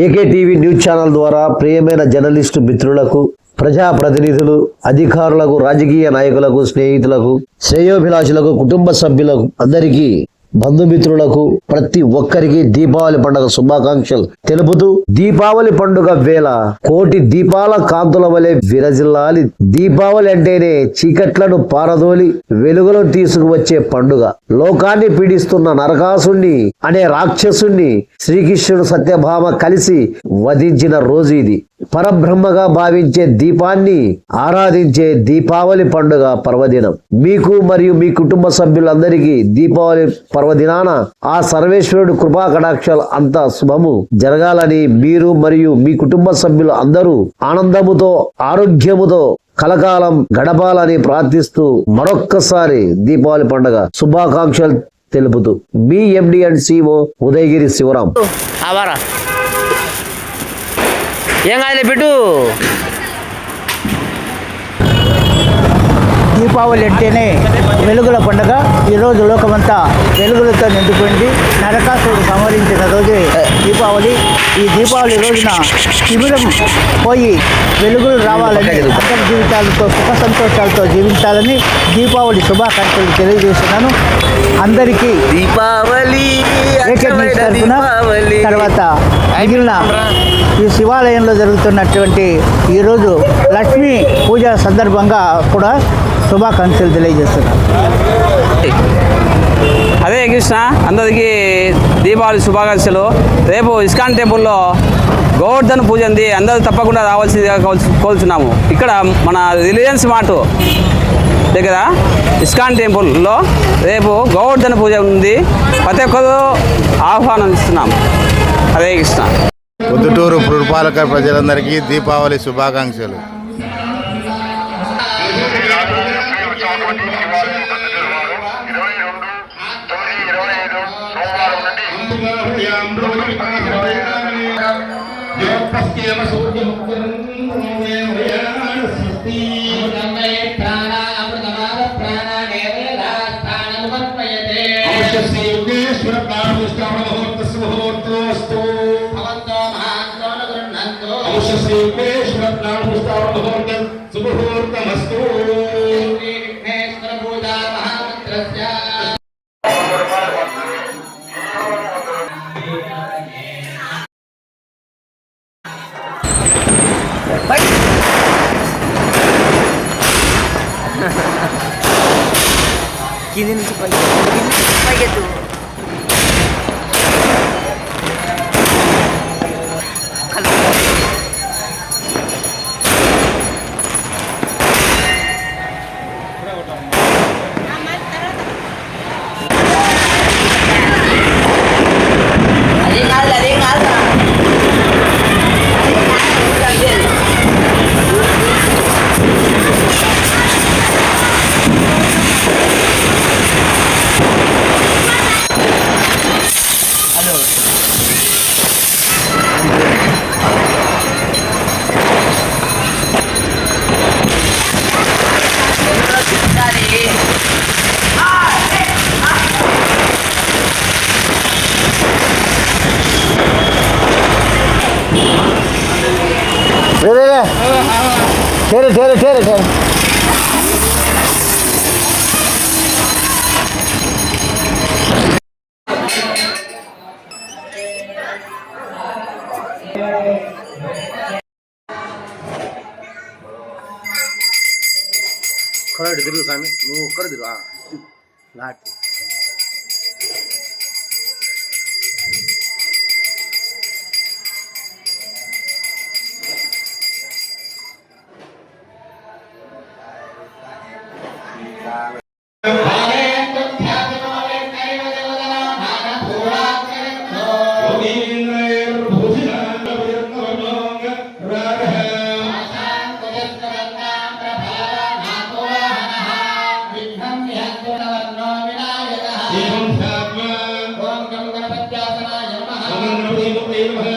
AKTV news channel ద్వారా ప్రియమైన journalist మిత్రులకు ప్రజాప్రతినిధులు అధికారులకు రాజకీయ నాయకులకు స్నేహితులకు శ్రేయోభిలాషులకు కుటుంబ సభ్యులకు అందరికీ బంధుమిత్రులకు ప్రతి ఒక్కరికి దీపావళి పండుగ శుభాకాంక్షలు తెలుపుతూ దీపావళి పండుగ వేళ కోటి దీపాల కాంతుల వలె విరజిల్లాలి. దీపావళి అంటేనే చీకట్లను పారదోలి వెలుగులను తీసుకువచ్చే పండుగ. లోకాన్ని పీడిస్తున్న నరకాసుణ్ణి అనే రాక్షసుణ్ణి శ్రీకృష్ణుడు సత్యభామ కలిసి వధించిన రోజు ఇది. పరబ్రహ్మగా భావించే దీపాన్ని ఆరాధించే దీపావళి పండుగ పర్వదినం. మీకు మరియు మీ కుటుంబ సభ్యులందరికీ దీపావళి పర్వదినాన ఆ సర్వేశ్వరుడు కృపా కటాక్షాలు అంత శుభము. జరగాలని మీరు మరియు మీ కుటుంబ సభ్యులు అందరూ ఆనందముతో ఆరోగ్యముతో కలకాలం గడపాలని ప్రార్థిస్తూ మరొక్కసారి దీపావళి పండుగ శుభాకాంక్షలు తెలుపుతూ. మీ MD and CEO Udayagiri Sivaram. ఏం కాదులే పెట్టు. దీపావళి అంటేనే వెలుగుల పండుగ. ఈరోజు లోకమంతా వెలుగులతో నిండిపోయింది. నరకాసుడు సంహరించిన రోజే దీపావళి. ఈ దీపావళి రోజున తిమిరం పోయి వెలుగులు రావాలని అందరి జీవితాలతో సుఖ సంతోషాలతో జీవించాలని దీపావళి శుభాకాంక్షలు తెలియజేస్తున్నాను. అందరికీ దీపావళి తర్వాత మిగిలిన ఈ శివాలయంలో జరుగుతున్నటువంటి ఈరోజు లక్ష్మీ పూజ సందర్భంగా కూడా శుభాకాంక్షలు తెలియజేస్తున్నారు అదే కృష్ణ అందరికీ దీపావళి శుభాకాంక్షలు. రేపు ఇస్కాన్ టెంపుల్లో గోవర్ధన పూజ ఉంది. అందరూ తప్పకుండా రావాల్సిందిగా కోల్చున్నాము ఇక్కడ మన రిలయన్స్ మార్ట్ దగ్గర ఇస్కాన్ టెంపుల్లో రేపు గోవర్ధన పూజ ఉంది. ప్రతి ఒక్కరూ ఆహ్వానం ఇస్తున్నాం హరే కృష్ణ. పొద్దుటూరు పురపాలక ప్రజలందరికీ దీపావళి శుభాకాంక్షలు. ఇరవై औषधीमेश्वरनामुष्टावहूर्तं सुमुहूर्तमस्तु Kinin si Pagya. Kinin si Pagya doon. रे रे रे ठहरे ठहरे ठहरे खड़े खड़ा सामने ಸ್ವಾಮಿ कर ಕರೆದಿರು ಹಾಂ ಲಾಟಿ తిరుగు.